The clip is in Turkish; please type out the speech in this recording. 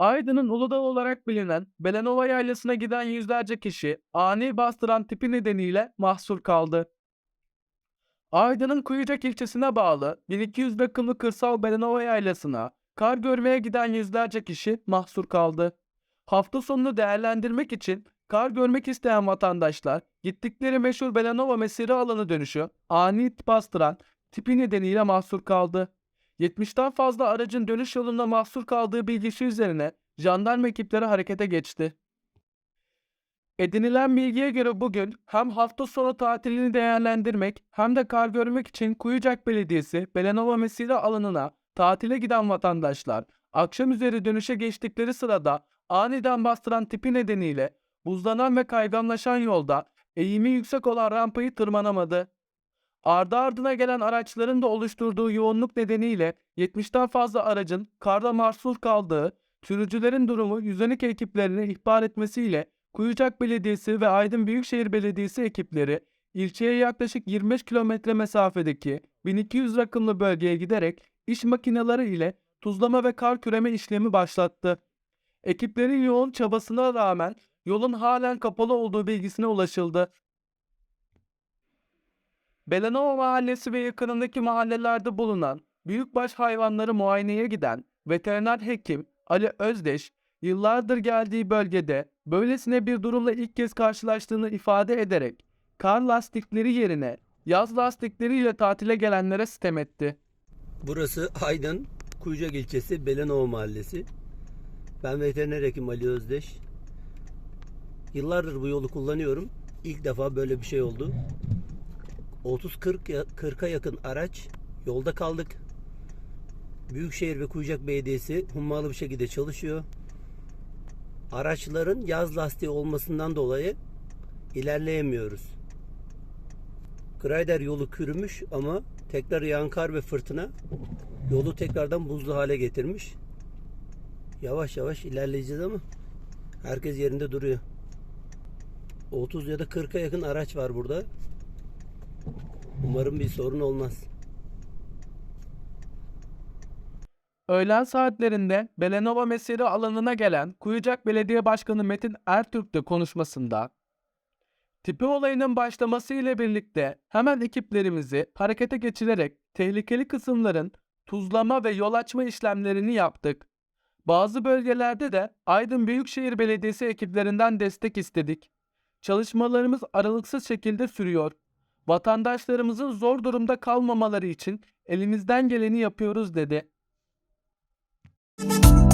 Aydın'ın Uludağ olarak bilinen Belenova Yaylası'na giden yüzlerce kişi ani bastıran tipi nedeniyle mahsur kaldı. Aydın'ın Kuyucak ilçesine bağlı 1200 rakımlı kırsal Belenova Yaylası'na kar görmeye giden yüzlerce kişi mahsur kaldı. Hafta sonunu değerlendirmek için kar görmek isteyen vatandaşlar gittikleri meşhur Belenova mesire alanı dönüşü ani bastıran tipi nedeniyle mahsur kaldı. 70'ten fazla aracın dönüş yolunda mahsur kaldığı bilgisi üzerine jandarma ekipleri harekete geçti. Edinilen bilgiye göre bugün hem hafta sonu tatilini değerlendirmek hem de kar görmek için Kuyucak Belediyesi Belenova Mesire alanına tatile giden vatandaşlar akşam üzeri dönüşe geçtikleri sırada aniden bastıran tipi nedeniyle buzlanan ve kayganlaşan yolda eğimi yüksek olan rampayı tırmanamadı. Ardı ardına gelen araçların da oluşturduğu yoğunluk nedeniyle 70'ten fazla aracın karda mahsur kaldığı, sürücülerin durumu 112 ekiplerine ihbar etmesiyle Kuyucak Belediyesi ve Aydın Büyükşehir Belediyesi ekipleri ilçeye yaklaşık 25 kilometre mesafedeki 1200 rakımlı bölgeye giderek iş makineleri ile tuzlama ve kar küreme işlemi başlattı. Ekiplerin yoğun çabasına rağmen yolun halen kapalı olduğu bilgisine ulaşıldı. Belenova Mahallesi ve yakınındaki mahallelerde bulunan büyükbaş hayvanları muayeneye giden veteriner hekim Ali Özdeş, yıllardır geldiği bölgede böylesine bir durumla ilk kez karşılaştığını ifade ederek kar lastikleri yerine yaz lastikleriyle tatile gelenlere sitem etti. Burası Aydın, Kuyucak ilçesi Belenova mahallesi. Ben veteriner hekim Ali Özdeş. Yıllardır bu yolu kullanıyorum. İlk defa böyle bir şey oldu. 30-40 ya- 40'a yakın araç yolda kaldık. Büyükşehir ve Kuyucak Belediyesi hummalı bir şekilde çalışıyor. Araçların yaz lastiği olmasından dolayı ilerleyemiyoruz. Grider yolu kürümüş ama tekrar yağan kar ve fırtına yolu tekrardan buzlu hale getirmiş. Yavaş yavaş ilerleyeceğiz ama herkes yerinde duruyor. 30 ya da 40'a yakın araç var burada. Umarım bir sorun olmaz. Öğlen saatlerinde Belenova mesire alanına gelen Kuyucak Belediye Başkanı Metin Ertürk de konuşmasında Tipi olayının başlaması ile birlikte hemen ekiplerimizi harekete geçirerek tehlikeli kısımların tuzlama ve yol açma işlemlerini yaptık. Bazı bölgelerde de Aydın Büyükşehir Belediyesi ekiplerinden destek istedik. Çalışmalarımız aralıksız şekilde sürüyor. Vatandaşlarımızın zor durumda kalmamaları için elimizden geleni yapıyoruz dedi. Müzik